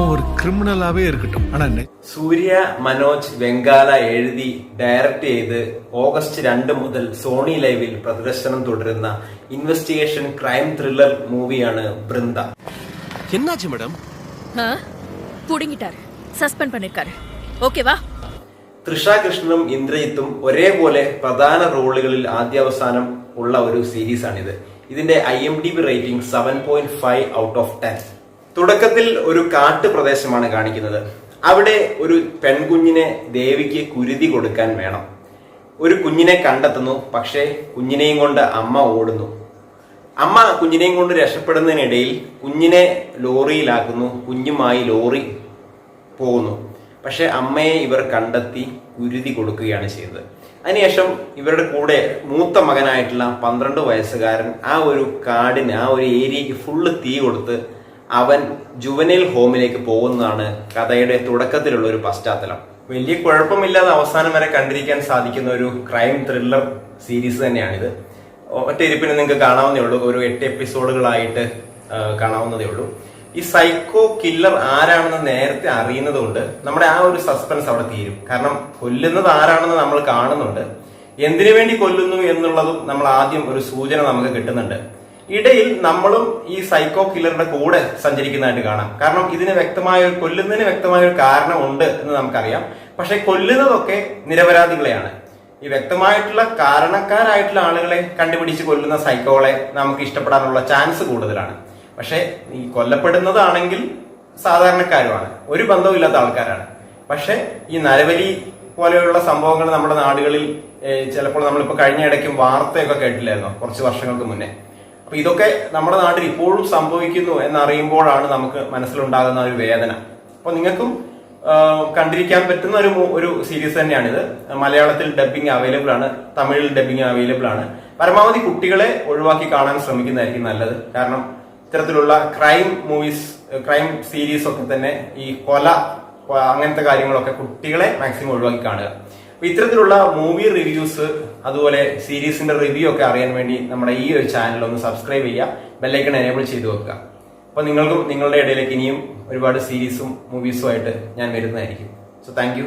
ஒரு கிரிமினலாவே இருக்கட்டும் ஆனா நெ- സൂര്യ മനോജ് വെങ്കാല എഴുതി ഡയറക്റ്റ് ചെയ്ത് ഓഗസ്റ്റ് രണ്ട് മുതൽ സോണി ലൈവിൽ പ്രദർശനം തുടരുന്ന ഇൻവെസ്റ്റിഗേഷൻ ക്രൈം ത്രില്ലർ മൂവിയാണ് ബൃന്ദ என்னாச்சு மேடம் ஆ? புடுங்கிட்டாரு சஸ்பெண்ட் பண்ணிருக்காரு ஓகேவா തൃഷ കൃഷ്ണനും ഇന്ദ്രജിത്തും ഒരേപോലെ പ്രധാന റോളുകളിൽ ആദ്യാവസാനം ഉള്ള ഒരു സീരീസാണിത് ഇതിന്റെ I M D B rating seven point five out of ten തുടക്കത്തിൽ ഒരു കാട്ടു പ്രദേശമാണ് കാണിക്കുന്നത്. അവിടെ ഒരു പെൺകുഞ്ഞിനെ ദേവിക്ക് കുരുതി കൊടുക്കാൻ വേണം. ഒരു കുഞ്ഞിനെ കണ്ടെത്തുന്നു പക്ഷേ കുഞ്ഞിനെയും കൊണ്ട് അമ്മ ഓടുന്നു. അമ്മ കുഞ്ഞിനെയും കൊണ്ട് രക്ഷപ്പെടുന്നതിനിടയിൽ കുഞ്ഞിനെ ലോറിയിലാക്കുന്നു കുഞ്ഞുമായി ലോറി പോകുന്നു. പക്ഷെ അമ്മയെ ഇവർ കണ്ടെത്തി കുരുതി കൊടുക്കുകയാണ് ചെയ്തത്. അതിനുശേഷം ഇവരുടെ കൂടെ മൂത്ത മകനായിട്ടുള്ള പന്ത്രണ്ട് വയസ്സുകാരൻ ആ ഒരു കാടിന് ആ ഒരു ഏരിയക്ക് ഫുള്ള് തീ കൊടുത്ത് അവൻ ജുവനൈൽ ഹോമിലേക്ക് പോകുന്നതാണ് കഥയുടെ തുടക്കത്തിലുള്ള ഒരു പശ്ചാത്തലം. വലിയ കുഴപ്പമില്ലാതെ അവസാനം വരെ കണ്ടിരിക്കാൻ സാധിക്കുന്ന ഒരു ക്രൈം ത്രില്ലർ സീരീസ് തന്നെയാണിത്. ഒറ്റ ഇരിപ്പിന് നിങ്ങൾക്ക് കാണാവുന്നേ ഉള്ളൂ. ഒരു എട്ട് എപ്പിസോഡുകളായിട്ട് കാണാവുന്നതേ ഉള്ളൂ. ഈ സൈക്കോ കില്ലർ ആരാണെന്ന് നേരത്തെ അറിയുന്നത് കൊണ്ട് നമ്മുടെ ആ ഒരു സസ്പെൻസ് അവിടെ തീരും. കാരണം കൊല്ലുന്നത് ആരാണെന്ന് നമ്മൾ കാണുന്നുണ്ട്. എന്തിനു വേണ്ടി കൊല്ലുന്നു എന്നുള്ളതും നമ്മൾ ആദ്യം ഒരു സൂചന നമുക്ക് കിട്ടുന്നുണ്ട്. ഇടയിൽ നമ്മളും ഈ സൈക്കോ കില്ലറുടെ കൂടെ സഞ്ചരിക്കുന്നതായിട്ട് കാണാം. കാരണം ഇതിന് വ്യക്തമായ ഒരു കൊല്ലുന്നതിന് വ്യക്തമായ ഒരു കാരണം ഉണ്ട് എന്ന് നമുക്കറിയാം. പക്ഷെ കൊല്ലുന്നതൊക്കെ നിരപരാധികളെയാണ്. ഈ വ്യക്തമായിട്ടുള്ള കാരണക്കാരായിട്ടുള്ള ആളുകളെ കണ്ടുപിടിച്ച് കൊല്ലുന്ന സൈക്കോളെ നമുക്ക് ഇഷ്ടപ്പെടാനുള്ള ചാൻസ് കൂടുതലാണ്. പക്ഷെ ഈ കൊല്ലപ്പെടുന്നതാണെങ്കിൽ സാധാരണക്കാരുമാണ്. ഒരു ബന്ധവും ഇല്ലാത്ത ആൾക്കാരാണ്. പക്ഷെ ഈ നരബലി പോലെയുള്ള സംഭവങ്ങൾ നമ്മുടെ നാടുകളിൽ ചിലപ്പോൾ നമ്മളിപ്പോൾ കഴിഞ്ഞ ഇടയ്ക്കും വാർത്തയൊക്കെ കേട്ടില്ലായിരുന്നോ? കുറച്ച് വർഷങ്ങൾക്ക് മുന്നേ. അപ്പൊ ഇതൊക്കെ നമ്മുടെ നാട്ടിൽ ഇപ്പോഴും സംഭവിക്കുന്നു എന്നറിയുമ്പോഴാണ് നമുക്ക് മനസ്സിലുണ്ടാകുന്ന ഒരു വേദന. അപ്പൊ നിങ്ങൾക്കും കണ്ടിരിക്കാൻ പറ്റുന്ന ഒരു ഒരു സീരീസ് തന്നെയാണിത്. മലയാളത്തിൽ ഡബിങ് അവൈലബിൾ ആണ് തമിഴിൽ ഡബിങ് അവൈലബിൾ ആണ് പരമാവധി കുട്ടികളെ ഒഴിവാക്കി കാണാൻ ശ്രമിക്കുന്നതായിരിക്കും നല്ലത്. കാരണം ഇത്തരത്തിലുള്ള ക്രൈം മൂവീസ് ക്രൈം സീരീസ് ഒക്കെ തന്നെ ഈ കൊല അങ്ങനത്തെ കാര്യങ്ങളൊക്കെ കുട്ടികളെ മാക്സിമം ഒഴിവാക്കി കാണുക. അപ്പൊ ഇത്തരത്തിലുള്ള മൂവി റിവ്യൂസ് അതുപോലെ സീരീസിന്റെ റിവ്യൂ ഒക്കെ അറിയാൻ വേണ്ടി നമ്മുടെ ഈ ഒരു ചാനൽ ഒന്ന് സബ്സ്ക്രൈബ് ചെയ്യുക. ബെല്ലൈക്കൺ എനേബിൾ ചെയ്തു വെക്കുക. അപ്പൊ നിങ്ങൾക്കും നിങ്ങളുടെ ഇടയിലേക്ക് ഇനിയും ഒരുപാട് സീരീസും മൂവീസും ആയിട്ട് ഞാൻ വരുന്നതായിരിക്കും. So thank